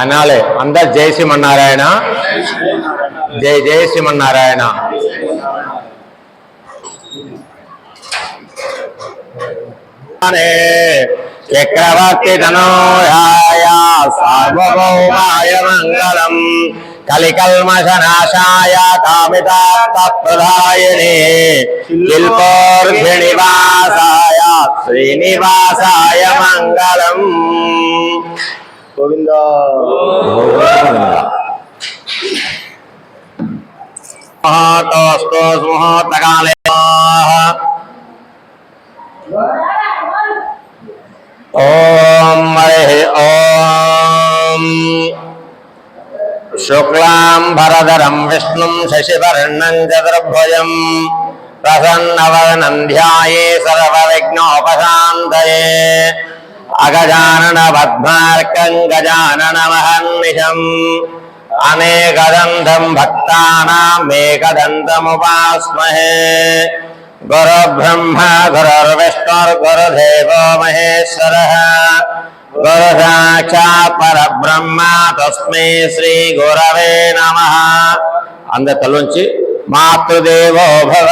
అనాలే. అందరు జై శ్రీమన్నారాయణ. జై జయ శ్రీమన్నారాయణ. చక్రవర్తి తనోయాయ సార్వభౌమాయ మంగళం. కలికల్మశనాశాయ కామితాత్ప్రదాయనే శిల్పోర్ఘిణివాసాయ శ్రీనివాసాయ మంగళం. গোবিন্দ মহাতস্তকালে ॐ मरे ॐ शुक्लां भरधरं विष्णुं शशिवर्णं चतुर्भुजं प्रसन्नवनन्ध्याये सर्वविघ्नोपशान्तये అగజానన పద్మార్కం గజాననమహర్నిశం అనేకదంతం భక్తానామేకదంతముపాస్మహే గురు గురుబ్రహ్మ గురుర్విష్ణుర్గురుదేవో మహేశ్వర గురు సాక్షాత్ పరబ్రహ్మ తస్మై శ్రీ గురవే నమ అందరి తలొంచి మాతృదేవో భవ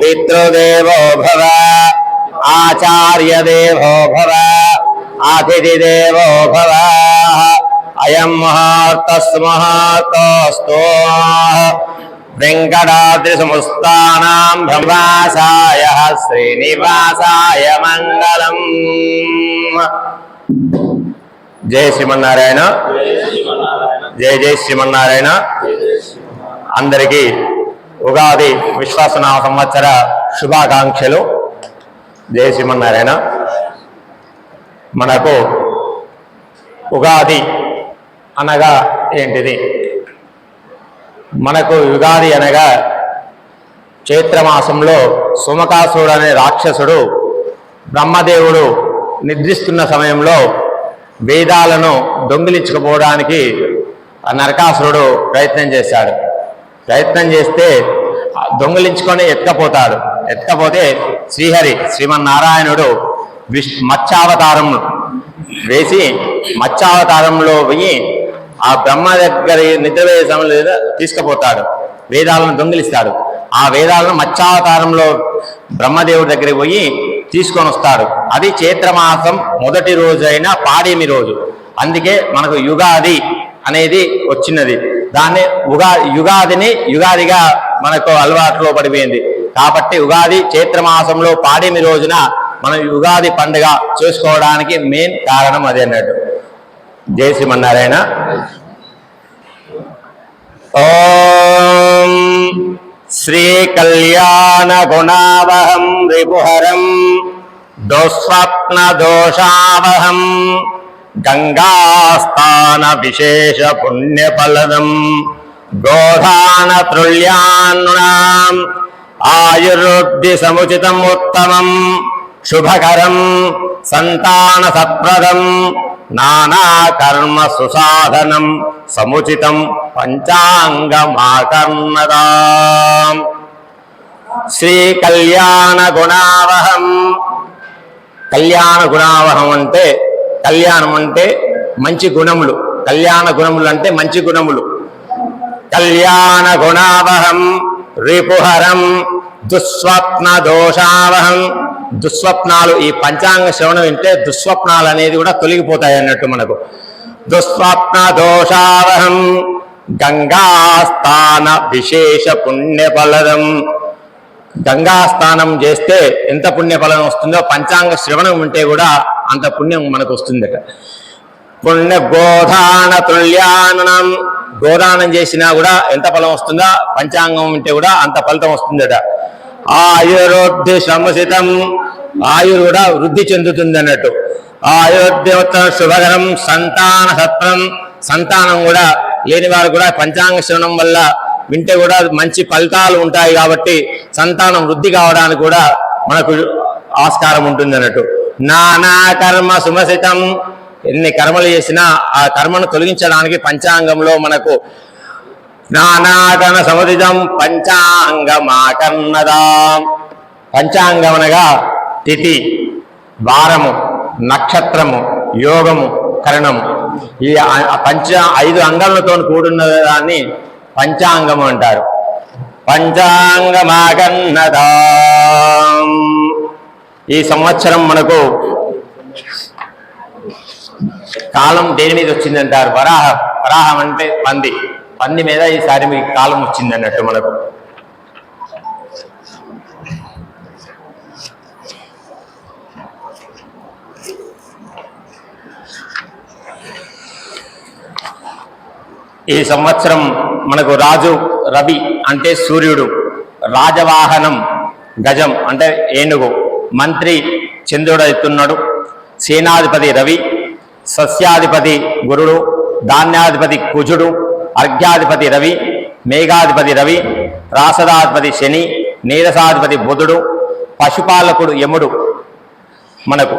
పితృదేవో భవ ఆచార్య దేవో భవ అతిథి దేవో భవ అయం ముహూర్తస్ముహూర్తోస్తు వెంకటాద్రి బ్రహ్మాసాయ శ్రీనివాసాయ మంగళం జయ శ్రీమన్నారాయణ జయ జయ శ్రీమన్నారాయణ అందరికీ ఉగాది విశ్వాసనామ సంవత్సర శుభాకాంక్షలు. జయ శ్రీమన్నారాయణ. మనకు ఉగాది అనగా ఏంటిది? మనకు యుగాది అనగా చైత్రమాసంలో సుమకాసుడు అనే రాక్షసుడు బ్రహ్మదేవుడు నిద్రిస్తున్న సమయంలో వేదాలను దొంగిలించుకుపోవడానికి ఆ నరకాసురుడు ప్రయత్నం చేశాడు. ప్రయత్నం చేస్తే దొంగిలించుకొని ఎత్తుకపోతాడు. ఎత్తుకపోతే శ్రీహరి శ్రీమన్నారాయణుడు విష్ మత్స్యావతారం వేసి మత్స్యావతారంలో పోయి ఆ బ్రహ్మ దగ్గర నిద్రపోయే సమయంలో తీసుకుపోతాడు. వేదాలను దొంగిలిస్తాడు. ఆ వేదాలను మత్స్యావతారంలో బ్రహ్మదేవుడి దగ్గరికి పోయి తీసుకొని వస్తాడు. అది చైత్రమాసం మొదటి రోజు అయిన పాడేమి రోజు. అందుకే మనకు యుగాది అనేది వచ్చినది. దాన్ని ఉగా యుగాదిని యుగాదిగా మనకు అలవాటులో పడిపోయింది. కాబట్టి ఉగాది చైత్రమాసంలో పాడేమి రోజున మనం యుగాది పండుగ చేసుకోవడానికి మెయిన్ కారణం అదే అన్నట్టు. జై శ్రీమన్నారాయణ. ఓం శ్రీ కళ్యాణ గుణావహం రిపుహరం దుస్వప్న దోషావహం గంగాస్థాన విశేష పుణ్యఫలదం. గోధాన త్రుల్యాన్నాం ఆయుర్వృద్ధి సముచితం ఉత్తమం. శుభకరం. సంతాన సత్ప్రదం నానా కర్మ సుసాధనం సముచితం పంచాంగమాకర్ణదా శ్రీ కళ్యాణ గుణావహం కళ్యాణ గుణావహం అంటే కళ్యాణం అంటే మంచి గుణములు. కళ్యాణ గుణములు అంటే మంచి గుణములు. కళ్యాణ గుణావహం రిపుహరం దుస్వప్న దోషావహం దుస్వప్నాలు ఈ పంచాంగ శ్రవణం వింటే దుస్వప్నాలు అనేది కూడా తొలగిపోతాయి అన్నట్టు మనకు. దుస్వప్న దోషావహం గంగాస్థాన విశేష పుణ్యఫలదం గంగా స్నానం చేస్తే ఎంత పుణ్యఫలం వస్తుందో పంచాంగ శ్రవణం ఉంటే కూడా అంత పుణ్యం మనకు వస్తుందట. పుణ్య గోధాన తుల్యానం గోదానం చేసినా కూడా ఎంత ఫలం వస్తుందో పంచాంగం ఉంటే కూడా అంత ఫలితం వస్తుందట. ఆయుర్వృద్ధి సముచితం ఆయుర్ కూడా వృద్ధి చెందుతుంది అన్నట్టు ఆయుర్దేవత శుభకరం సంతాన సత్రం. సంతానం కూడా లేని వారు కూడా పంచాంగ శ్రవణం వల్ల వింటే కూడా మంచి ఫలితాలు ఉంటాయి కాబట్టి సంతానం వృద్ధి కావడానికి కూడా మనకు ఆస్కారం ఉంటుంది అన్నట్టు. నానా కర్మ సుమసితం. ఎన్ని కర్మలు చేసినా ఆ కర్మను తొలగించడానికి పంచాంగంలో మనకు నానాగణ సముదితం పంచాంగమాకర్ణదాం పంచాంగం అనగా తిథి వారము నక్షత్రము యోగము కరణము. ఈ పంచ ఐదు అంగములతో కూడిన దాన్ని పంచాంగము అంటారు. పంచాంగమాగన్నదా. ఈ సంవత్సరం మనకు కాలం దేని మీద వచ్చిందంటారు? వరాహ వరాహం అంటే పంది. పంది మీద ఈసారి మీకు కాలం వచ్చింది అన్నట్టు మనకు. ఈ సంవత్సరం మనకు రాజు రవి అంటే సూర్యుడు. రాజవాహనం గజం అంటే ఏనుగు. మంత్రి చంద్రుడు అవుతున్నాడు సేనాధిపతి రవి సస్యాధిపతి గురుడు ధాన్యాధిపతి కుజుడు అర్ఘ్యాధిపతి రవి మేఘాధిపతి రవి రాసదాధిపతి శని నీరసాధిపతి బుధుడు పశుపాలకుడు యముడు. మనకు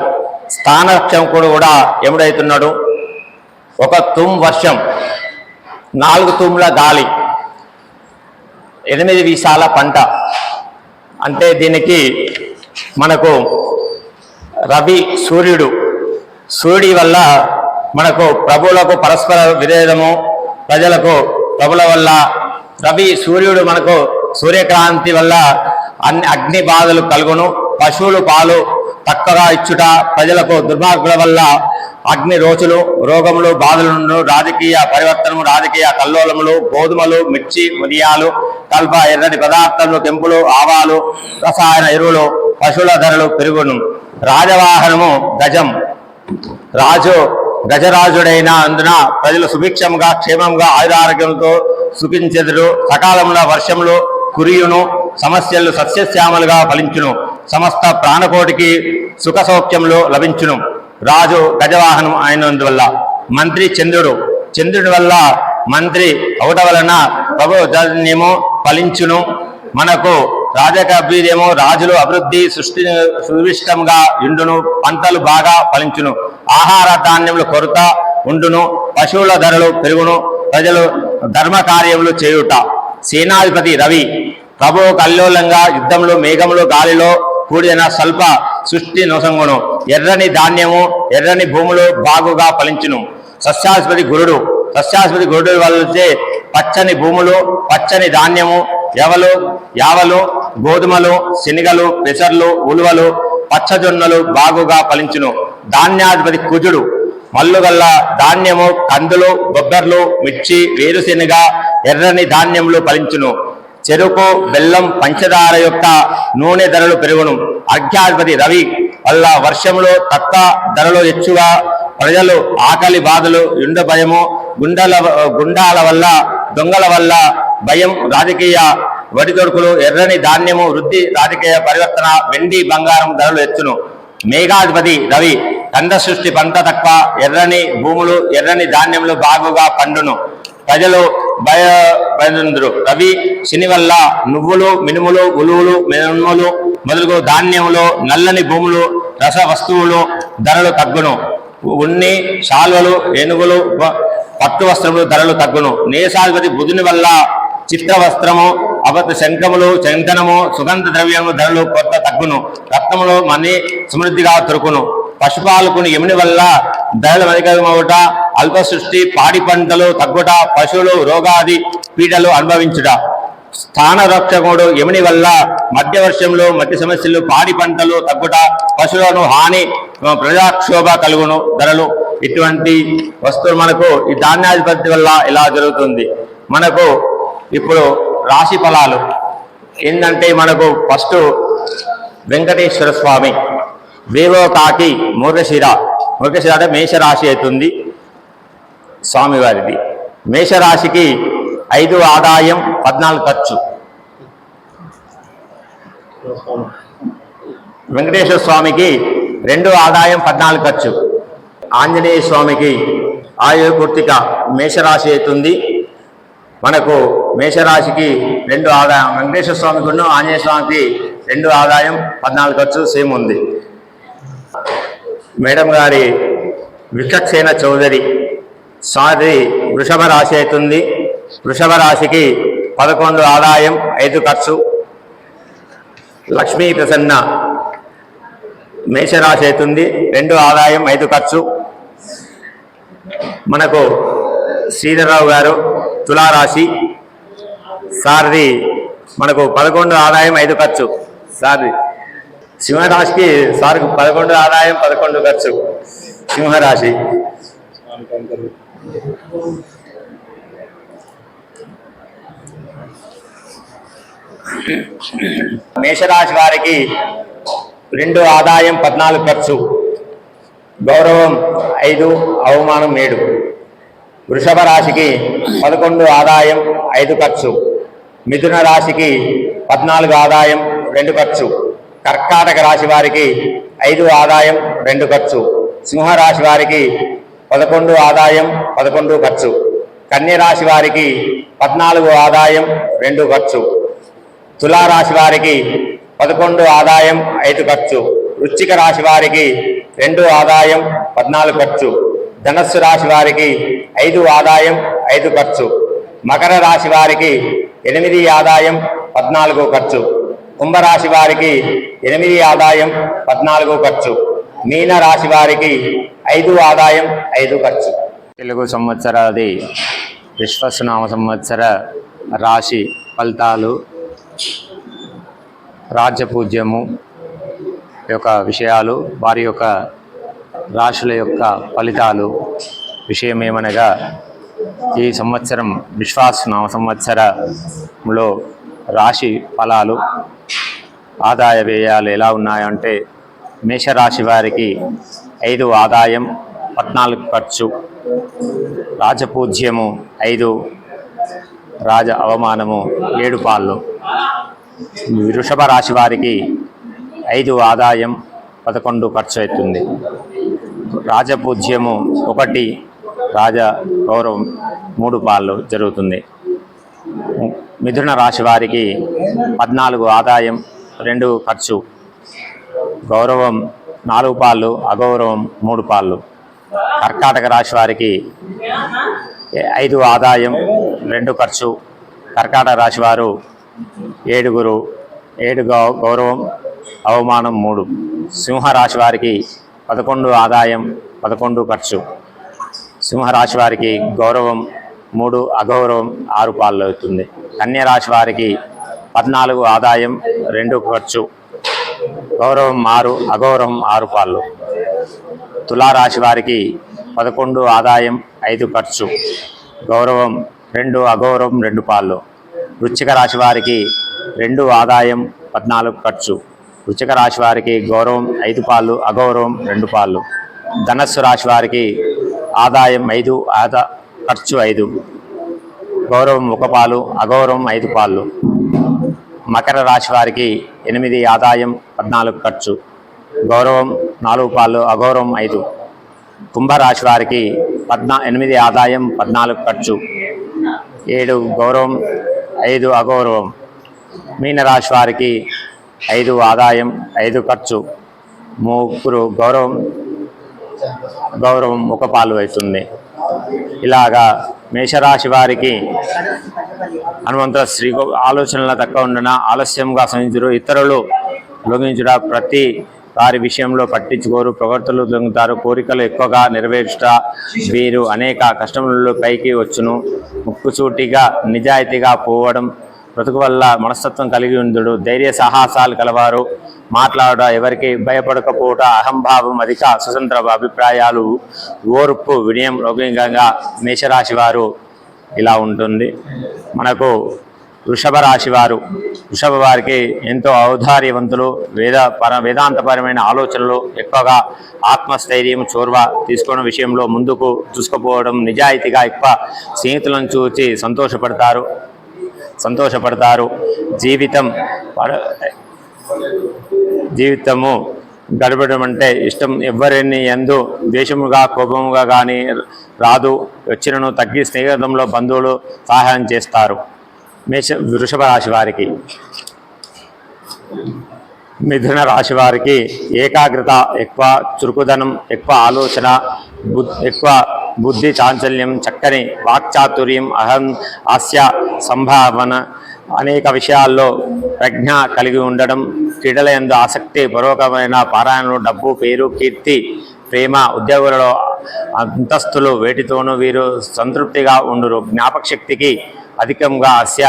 స్థానరక్షకుడు కూడా యముడైతున్నాడు. ఒక తుమ్ వర్షం. నాలుగు తూముల గాలి ఎనిమిది వీసాల పంట. అంటే దీనికి మనకు రవి సూర్యుడు. సూర్యుడి వల్ల మనకు ప్రభువులకు పరస్పర విరోధము ప్రజలకు ప్రభుల వల్ల. రవి సూర్యుడు మనకు సూర్యక్రాంతి వల్ల అన్ని అగ్ని బాధలు కలుగును. పశువులు పాలు తక్కువగా ఇచ్చుట ప్రజలకు దుర్మార్గుల వల్ల అగ్ని రోజులు రోగములు బాధలు రాజకీయ పరివర్తనము రాజకీయ కల్లోలములు గోధుమలు మిర్చి మిరియాలు కల్ప ఎర్రని పదార్థములు తెంపులు ఆవాలు రసాయన ఎరువులు పశువుల ధరలు పెరుగును. రాజవాహనము గజం. రాజు గజరాజుడైన అందున ప్రజలు సుభిక్షంగా క్షేమంగా ఆయురారోగ్యంతో సుఖించెదరు. సకాలంలో వర్షములు కురియును. సమస్యలు సస్యశ్యామలుగా ఫలించును. సమస్త ప్రాణకోటికి సుఖ సౌఖ్యములు లభించును. రాజు గజవాహనం అయినందువల్ల మంత్రి చంద్రుడు చంద్రుడి వల్ల మంత్రి అవట వలన ప్రభు ధన్యము ఫలించును. మనకు రాజక రాజులు అభివృద్ధి సృష్టి సువిష్టంగా ఇండును పంటలు బాగా ఫలించును. ఆహార ధాన్యములు కొరత ఉండును పశువుల ధరలు పెరుగును ప్రజలు ధర్మ కార్యములు చేయుట. సేనాధిపతి రవి ప్రభు కల్లోలంగా యుద్ధంలో మేఘములు గాలిలో కూడిన స్వల్ప సృష్టి నొసంగును. ఎర్రని ధాన్యము ఎర్రని భూములు బాగుగా ఫలించును. సస్యాధిపతి గురుడు సస్యాధిపతి గురుడు వల్లచే పచ్చని భూములు పచ్చని ధాన్యము ఎవలు యావలు గోధుమలు శనగలు పెసర్లు ఉలువలు పచ్చజొన్నలు బాగుగా ఫలించును. ధాన్యాధిపతి కుజుడు. మల్లుగల్ల ధాన్యము కందులు బొబ్బర్లు మిర్చి వేరుశెనగ ఎర్రని ధాన్యములు ఫలించును. చెరుకు బెల్లం పంచదార యొక్క నూనె ధరలు పెరుగును. అర్ఘ్యాధిపతి రవి వల్ల వర్షంలో తక్కువ ధరలు ఎక్కువగా ప్రజలు ఆకలి బాధలు ఎండ భయము గుండల గుండాల వల్ల దొంగల వల్ల భయం రాజకీయ వడిదొడుకులు ఎర్రని ధాన్యము వృద్ధి రాజకీయ పరివర్తన వెండి బంగారం ధరలు ఎత్తును. మేఘాధిపతి రవి కంద సృష్టి పంట తక్కువ ఎర్రని భూములు ఎర్రని ధాన్యములు బాగుగా పండును. ప్రజలు భయ రవి శని వల్ల నువ్వులు మినుములు ఉలువులు మినుములు మొదలగు ధాన్యములు నల్లని భూములు రస వస్తువులు ధరలు తగ్గును. ఉన్ని శాల్వలు ఏనుగులు పట్టు వస్త్రములు ధరలు తగ్గును. నేసాధిపతి బుధుని వల్ల చిత్ర వస్త్రము అబద్ధ శంఖములు చందనము సుగంధ ద్రవ్యము ధరలు కొత్త తగ్గును. రక్తములు మని సమృద్ధిగా దొరుకును. పశుపాలకుని ఎముని వల్ల ధరలు అధికమవుట అల్ప సృష్టి పాడి పంటలు తగ్గుట పశువులు రోగాది పీడలు అనుభవించుట. స్థాన రక్షకుడు యముని వల్ల మధ్య వర్షంలో మధ్య సమస్యలు పాడి పంటలు తగ్గుట పశువులను హాని ప్రజాక్షోభ కలుగును ధరలు. ఇటువంటి వస్తువులు మనకు ఈ ధాన్యాధిపతి వల్ల ఇలా జరుగుతుంది. మనకు ఇప్పుడు రాశి ఫలాలు. ఏంటంటే మనకు ఫస్ట్ వెంకటేశ్వర స్వామి. వేవో కాకి మూర్ఖశిర. మూర్ఖశిర అంటే మేషరాశి అవుతుంది స్వామివారిది. మేషరాశికి ఐదు ఆదాయం పద్నాలుగు ఖర్చు. వెంకటేశ్వర స్వామికి రెండు ఆదాయం పద్నాలుగు ఖర్చు. ఆంజనేయ స్వామికి ఆయు పూర్తిక మేషరాశి అవుతుంది. మనకు మేషరాశికి రెండు ఆదాయం వెంకటేశ్వర స్వామికి ఉన్న ఆంజనేయ స్వామికి రెండు ఆదాయం పద్నాలుగు ఖర్చు సేమ్ ఉంది. మేడం గారి విచక్షేణ చౌదరి స్వామి వృషభ రాశి అవుతుంది. వృషభ రాశికి పదకొండు ఆదాయం ఐదు ఖర్చు. లక్ష్మీ ప్రసన్న మేషరాశి అవుతుంది. రెండు ఆదాయం ఐదు ఖర్చు. మనకు శ్రీధరరావు గారు తులారాశి. సార్ది మనకు పదకొండు ఆదాయం ఐదు ఖర్చు. సార్ది సింహరాశికి సార్కు పదకొండు ఆదాయం పదకొండు ఖర్చు. సింహరాశి. మేషరాశి వారికి రెండు ఆదాయం పద్నాలుగు ఖర్చు. గౌరవం ఐదు అవమానం ఏడు. వృషభ రాశికి పదకొండు ఆదాయం ఐదు ఖర్చు. మిథున రాశికి పద్నాలుగు ఆదాయం రెండు ఖర్చు. కర్కాటక రాశి వారికి ఐదు ఆదాయం రెండు ఖర్చు. సింహరాశి వారికి పదకొండు ఆదాయం పదకొండు ఖర్చు. కన్యరాశి వారికి పద్నాలుగు ఆదాయం రెండు ఖర్చు. తులారాశి వారికి పదకొండు ఆదాయం ఐదు ఖర్చు. వృశ్చిక రాశి వారికి రెండు ఆదాయం పద్నాలుగు ఖర్చు. ధనస్సు రాశి వారికి ఐదు ఆదాయం ఐదు ఖర్చు. మకర రాశి వారికి ఎనిమిది ఆదాయం పద్నాలుగు ఖర్చు. కుంభరాశి వారికి ఎనిమిది ఆదాయం పద్నాలుగు ఖర్చు. మీన రాశి వారికి ఐదు ఆదాయం ఐదు ఖర్చు. తెలుగు సంవత్సరాది విశ్వసునామ సంవత్సర రాశి ఫలితాలు రాజ్యపూజ్యము యొక్క విషయాలు వారి యొక్క రాశుల యొక్క ఫలితాలు విషయం ఏమనగా ఈ సంవత్సరం విశ్వాసనామ సంవత్సరంలో రాశి ఫలాలు ఆదాయ వ్యయాలు ఎలా ఉన్నాయంటే మేషరాశి వారికి ఐదు ఆదాయం పద్నాలుగు ఖర్చు రాజపూజ్యము ఐదు రాజ అవమానము ఏడు పాళ్ళు. వృషభ రాశి వారికి ఐదు ఆదాయం పదకొండు ఖర్చు అవుతుంది. రాజపూజ్యము ఒకటి రాజ గౌరవం మూడు పాళ్ళు జరుగుతుంది. మిథున రాశి వారికి పద్నాలుగు ఆదాయం రెండు ఖర్చు. గౌరవం నాలుగు పాళ్ళు అగౌరవం మూడు పాళ్ళు. కర్కాటక రాశి వారికి ఐదు ఆదాయం రెండు ఖర్చు. కర్కాటక రాశి వారు ఏడుగురు ఏడు గౌ- గౌరవం అవమానం మూడు. సింహరాశి వారికి పదకొండు ఆదాయం పదకొండు ఖర్చు. సింహరాశి వారికి గౌరవం మూడు అగౌరవం ఆరు పాళ్ళు అవుతుంది. కన్యరాశి వారికి పద్నాలుగు ఆదాయం రెండు ఖర్చు గౌరవం ఆరు అగౌరవం ఆరు పాళ్ళు. తులారాశి వారికి పదకొండు ఆదాయం ఐదు ఖర్చు గౌరవం రెండు అగౌరవం రెండు పాళ్ళు. వృచ్చిక రాశి వారికి రెండు ఆదాయం పద్నాలుగు ఖర్చు. వృచ్చిక రాశి వారికి గౌరవం ఐదు పాళ్ళు అగౌరవం రెండు పాళ్ళు. ధనస్సు రాశి వారికి ఆదాయం ఐదు ఆదా ఖర్చు ఐదు. గౌరవం ఒక పాలు అగౌరవం ఐదు పాళ్ళు. మకర రాశి వారికి ఎనిమిది ఆదాయం పద్నాలుగు ఖర్చు గౌరవం నాలుగు పాలు అగౌరవం ఐదు. కుంభరాశి వారికి పద్నా ఎనిమిది ఆదాయం పద్నాలుగు ఖర్చు ఏడు గౌరవం ఐదు అగౌరవం. మీనరాశి వారికి ఐదు ఆదాయం ఐదు ఖర్చు ముగ్గురు గౌరవం గౌరవం ఒక పాలు అవుతుంది. ఇలాగా మేషరాశి వారికి హనుమంతుల శ్రీ ఆలోచనల తక్కువ ఉండన? ఆలస్యంగా సహించరు ఇతరులు లొంగించుట ప్రతి వారి విషయంలో పట్టించుకోరు. ప్రవర్తనలు దొంగతారు కోరికలు ఎక్కువగా నెరవేర్చుట వీరు అనేక కష్టములలో పైకి వచ్చును. ముక్కుచూటిగా నిజాయితీగా పోవడం బ్రతుకు వల్ల మనస్తత్వం కలిగి ఉందుడు ధైర్య సాహసాలు కలవారు. మాట్లాడ ఎవరికి భయపడకపోవట అహంభావం అధిక స్వతంత్ర అభిప్రాయాలు. ఓర్పు వినయం లౌకికంగా మేషరాశి వారు ఇలా ఉంటుంది. మనకు వృషభ రాశి వారు వృషభ వారికి ఎంతో ఔదార్యవంతులు వేద పర వేదాంతపరమైన ఆలోచనలు ఎక్కువగా ఆత్మస్థైర్యం చోర్వ తీసుకోవడం విషయంలో ముందుకు చూసుకుపోవడం నిజాయితీగా ఎక్కువ స్నేహితులను చూచి సంతోషపడతారు. సంతోషపడతారు. జీవితం పడ- జీవితము గడపడం అంటే ఇష్టం ఎవరిని ఎందు ద్వేషముగా కోపముగా కానీ రాదు. వచ్చినను తగ్గి స్నేహితంలో బంధువులు సహాయం చేస్తారు. మేష వృషభ రాశి వారికి. మిథున రాశి వారికి ఏకాగ్రత ఎక్కువ చురుకుదనం ఎక్కువ ఆలోచన ఎక్కువ బుద్ధి చాంచల్యం చక్కని వాక్చాతుర్యం అహం హాస్య సంభావన అనేక విషయాల్లో ప్రజ్ఞ కలిగి ఉండడం క్రీడల యందు ఆసక్తి పూర్వకమైన పారాయణలు డబ్బు పేరు కీర్తి ప్రేమ ఉద్యోగులలో అంతస్తులు వేటితోనూ వీరు సంతృప్తిగా ఉండురు. జ్ఞాపక శక్తికి అధికంగా అస్య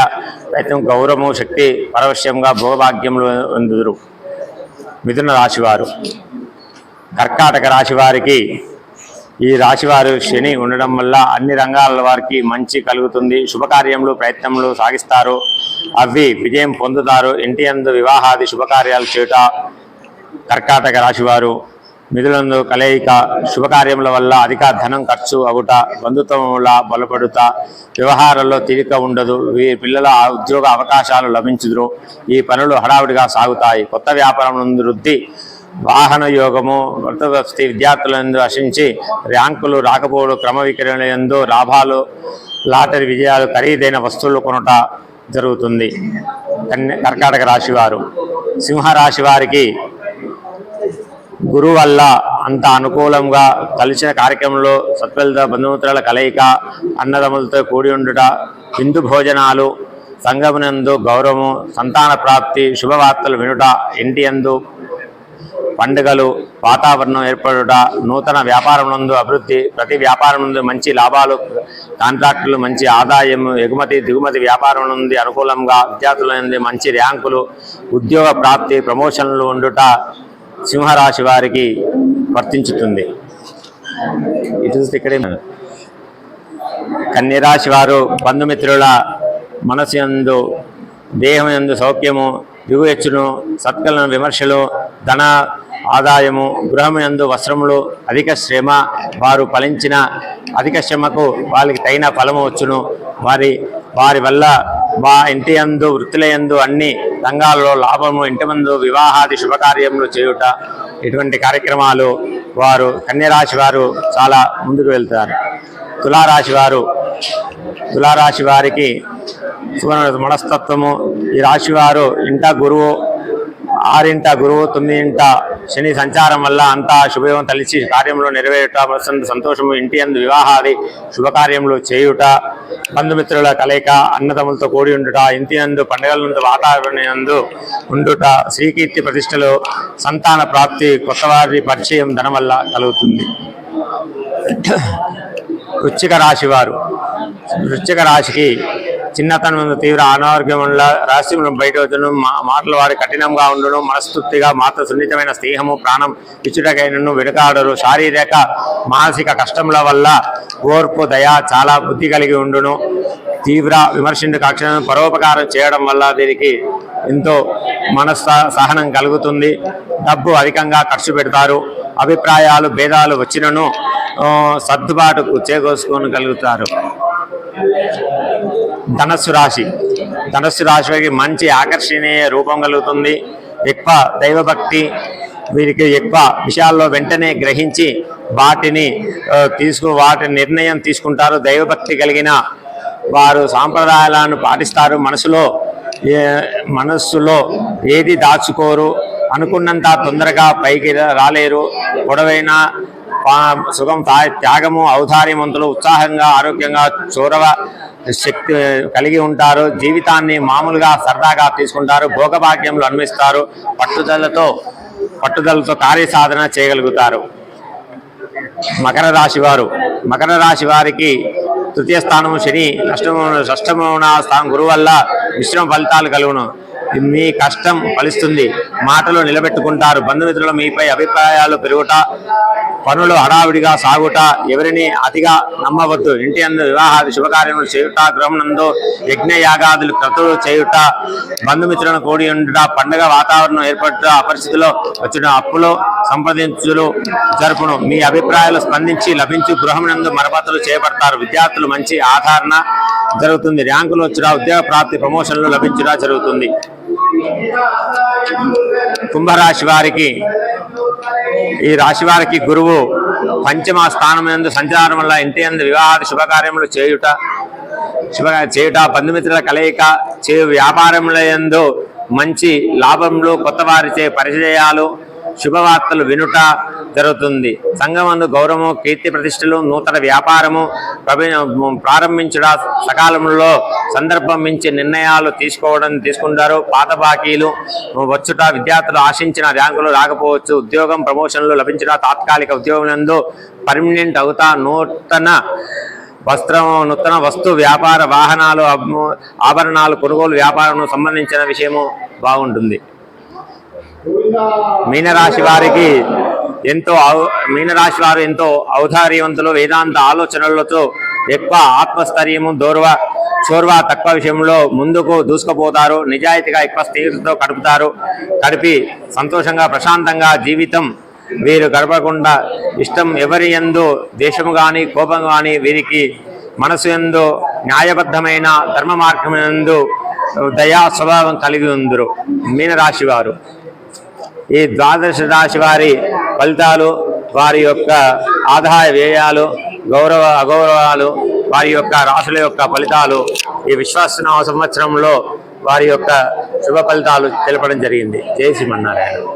ప్రయత్నం గౌరవము శక్తి పరవశ్యంగా భోగభాగ్యములు అందుదురు. మిథున రాశివారు. కర్కాటక రాశి వారికి ఈ రాశివారు శని ఉండడం వల్ల అన్ని రంగాల వారికి మంచి కలుగుతుంది. శుభకార్యములు ప్రయత్నములు సాగిస్తారు. అవి విజయం పొందుతారు. ఇంటి అందు వివాహాది శుభకార్యాలు చేయుట కర్కాటక రాశివారు మిథులందు కలయిక శుభకార్యముల వల్ల అధిక ధనం ఖర్చు అవుట బంధుత్వముల బలపడుట వ్యవహారాల్లో తీరిక ఉండదు. వీరి పిల్లల ఉద్యోగ అవకాశాలు లభించుదురు. ఈ పనులు హడావుడిగా సాగుతాయి. కొత్త వ్యాపారం నందు వృద్ధి వాహన యోగము వృత్తవస్తి విద్యార్థులందు ఆశించి ర్యాంకులు రాకపోవడం క్రమ విక్రయందు లాభాలు లాటరీ విజయాలు ఖరీదైన వస్తువులు కొనుట జరుగుతుంది. కన్య కర్కాటక రాశి వారు. సింహరాశి వారికి గురువు వల్ల అంత అనుకూలంగా కలిసిన కార్యక్రమంలో సత్ఫలిత బంధుమిత్రుల కలయిక అన్నదములతో కూడి ఉండుట విందు భోజనాలు సంగమునందు గౌరవము సంతాన ప్రాప్తి శుభవార్తలు వినుట ఇంటి యందు పండుగలు వాతావరణం ఏర్పడుట నూతన వ్యాపారమునందు అభివృద్ధి ప్రతి వ్యాపారం నుండి మంచి లాభాలు కాంట్రాక్టులు మంచి ఆదాయం ఎగుమతి దిగుమతి వ్యాపారం నుండి అనుకూలంగా విద్యార్థుల నుండి మంచి ర్యాంకులు ఉద్యోగ ప్రాప్తి ప్రమోషన్లు ఉండుట సింహరాశి వారికి వర్తించుతుంది. ఇటు చూస్తే ఇక్కడే కన్యరాశి వారు బంధుమిత్రుల మనసు యందు దేహం యందు సౌఖ్యము దిగువెచ్చును సత్కలను విమర్శలు ధన ఆదాయము గృహం యందు వస్త్రములు అధిక శ్రమ వారు ఫలించిన అధిక శ్రమకు వాళ్ళకి తగిన ఫలము వచ్చును. వారి వారి వల్ల మా ఇంటి యందు వృత్తుల యందు అన్ని రంగాల్లో లాభము ఇంటి ముందు వివాహాది శుభకార్యములు చేయుట ఇటువంటి కార్యక్రమాలు వారు కన్యరాశి వారు చాలా ముందుకు వెళ్తారు. తులారాశి వారు తులారాశి వారికి మనస్తత్వము. ఈ రాశి వారు ఇంట గురువు ఆరింట గురువు తొమ్మిదింట శని సంచారం వల్ల అంతా శుభయోగం తలిచి కార్యంలో నెరవేరుట మనసంత సంతోషము ఇంటి అందు వివాహాది శుభకార్యములు చేయుట బంధుమిత్రుల కలయిక అన్నదమ్ములతో కూడి ఉండుట ఇంటి అందు పండుగలందు వాతావరణందు వాతావరణం ఉండుట శ్రీకీర్తి ప్రతిష్టలో సంతాన ప్రాప్తి కొత్తవారి పరిచయం ధనం వల్ల కలుగుతుంది. వృశ్చిక రాశి వారు. వృశ్చిక రాశికి చిన్నతనం తీవ్ర అనారోగ్యం వల్ల రహస్యం బయట వచ్చను మాటలు వారి కఠినంగా ఉండడం మనస్తృప్తిగా మాత్ర సున్నితమైన స్నేహము ప్రాణం ఇచ్చుటకైనను వెనుకాడరు. శారీరక మానసిక కష్టముల వల్ల ఓర్పు దయ చాలా బుద్ధి కలిగి ఉండును. తీవ్ర విమర్శించు కక్షను పరోపకారం చేయడం వల్ల దీనికి ఎంతో మనస్స సహనం కలుగుతుంది. డబ్బు అధికంగా ఖర్చు పెడతారు. అభిప్రాయాలు భేదాలు వచ్చినను సర్దుబాటుకు చేకూర్చుకొని కలుగుతారు. ధనస్సు రాశి. ధనస్సు రాశికి మంచి ఆకర్షణీయ రూపం కలుగుతుంది. ఎక్కువ దైవభక్తి వీరికి ఎక్కువ విషయాల్లో వెంటనే గ్రహించి వాటిని తీసుకు వాటి నిర్ణయం తీసుకుంటారు. దైవభక్తి కలిగిన వారు సాంప్రదాయాలను పాటిస్తారు. మనసులో మనస్సులో ఏది దాచుకోరు. అనుకున్నంత తొందరగా పైకి రాలేరు. పొడవైన పా- సుఖం త్యాగము ఔదార్యవంతులు ఉత్సాహంగా ఆరోగ్యంగా చోరవ శక్తి కలిగి ఉంటారు జీవితాన్ని మామూలుగా సరదాగా తీసుకుంటారు భోగభాగ్యములు అన్విస్తారు పట్టుదలతో పట్టుదలతో కార్యసాధన చేయగలుగుతారు. మకర రాశి వారు మకర రాశి వారికి తృతీయ స్థానము శని అష్టమ షష్టమున స్థానం గురువు వల్ల మిశ్రమ ఫలితాలు కలుగును. మీ కష్టం ఫలిస్తుంది. మాటలు నిలబెట్టుకుంటారు. బంధుమిత్రులు మీపై అభిప్రాయాలు పెరుగుట పనులు హడావిడిగా సాగుట ఎవరిని అతిగా నమ్మవద్దు. ఇంటి అందు వివాహాది శుభకార్యములు చేయుట గృహమునందు యజ్ఞ యాగాదులు క్రతులు చేయుట బంధుమిత్రులను కూడి ఉండుట పండగ వాతావరణం ఏర్పడుట అపరిస్థితిలో వచ్చిన అప్పులు సంప్రదించులు జరుపును. మీ అభిప్రాయాలు స్పందించి లభించి గృహమునందు మరమ్మతులు చేపడతారు. విద్యార్థులు మంచి ఆదరణ జరుగుతుంది. ర్యాంకులు వచ్చిన ఉద్యోగ ప్రాప్తి ప్రమోషన్లు లభించుట జరుగుతుంది. కుంభరాశి వారికి ఈ రాశి వారికి గురువు పంచమ స్థానం యందు సంచారం వల్ల ఇంటి ఎందు వివాహాది శుభకార్యములు చేయుట శుభ చేయుట బంధుమిత్రుల కలయిక చే వ్యాపారముల యందు మంచి లాభములు కొత్త వారిచే పరిచయాలు శుభవార్తలు వినుట జరుగుతుంది. సంఘమందు గౌరవము కీర్తి ప్రతిష్టలు నూతన వ్యాపారము ప్రవి- ప్రారంభించుట సకాలంలో సందర్భం మించి నిర్ణయాలు తీసుకోవడం తీసుకుంటారు. పాత బాకీలు వచ్చుట విద్యార్థులు ఆశించిన ర్యాంకులు రాకపోవచ్చు. ఉద్యోగం ప్రమోషన్లు లభించుట తాత్కాలిక ఉద్యోగం నందు పర్మనెంట్ అవుతా నూతన వస్త్రం నూతన వస్తు వ్యాపార వాహనాలు ఆభరణాలు కొనుగోలు వ్యాపారం సంబంధించిన విషయము బాగుంటుంది. మీనరాశి వారికి ఎంతో మీనరాశి వారు ఎంతో ఔదార్యవంతులు వేదాంత ఆలోచనలతో ఎక్కువ ఆత్మస్థైర్యము దోర్వ చోర్వ తక్కువ విషయంలో ముందుకు దూసుకుపోతారు నిజాయితీగా ఎక్కువ స్నేహితులతో గడుపుతారు గడిపి సంతోషంగా ప్రశాంతంగా జీవితం వీరు గడపకుండా ఇష్టం ఎవరి ఎందు దేశము కానీ కోపం కానీ వీరికి మనసు ఎందు న్యాయబద్ధమైన ధర్మ మార్గమందు దయా స్వభావం కలిగి ఉందరు మీనరాశి వారు. ఈ ద్వాదశ రాశి వారి ఫలితాలు వారి యొక్క ఆదాయ వ్యయాలు గౌరవ అగౌరవాలు వారి యొక్క రాశుల యొక్క ఫలితాలు ఈ విశ్వాసనామ సంవత్సరంలో వారి యొక్క శుభ ఫలితాలు తెలపడం జరిగింది. జై శ్రీమన్నారాయణ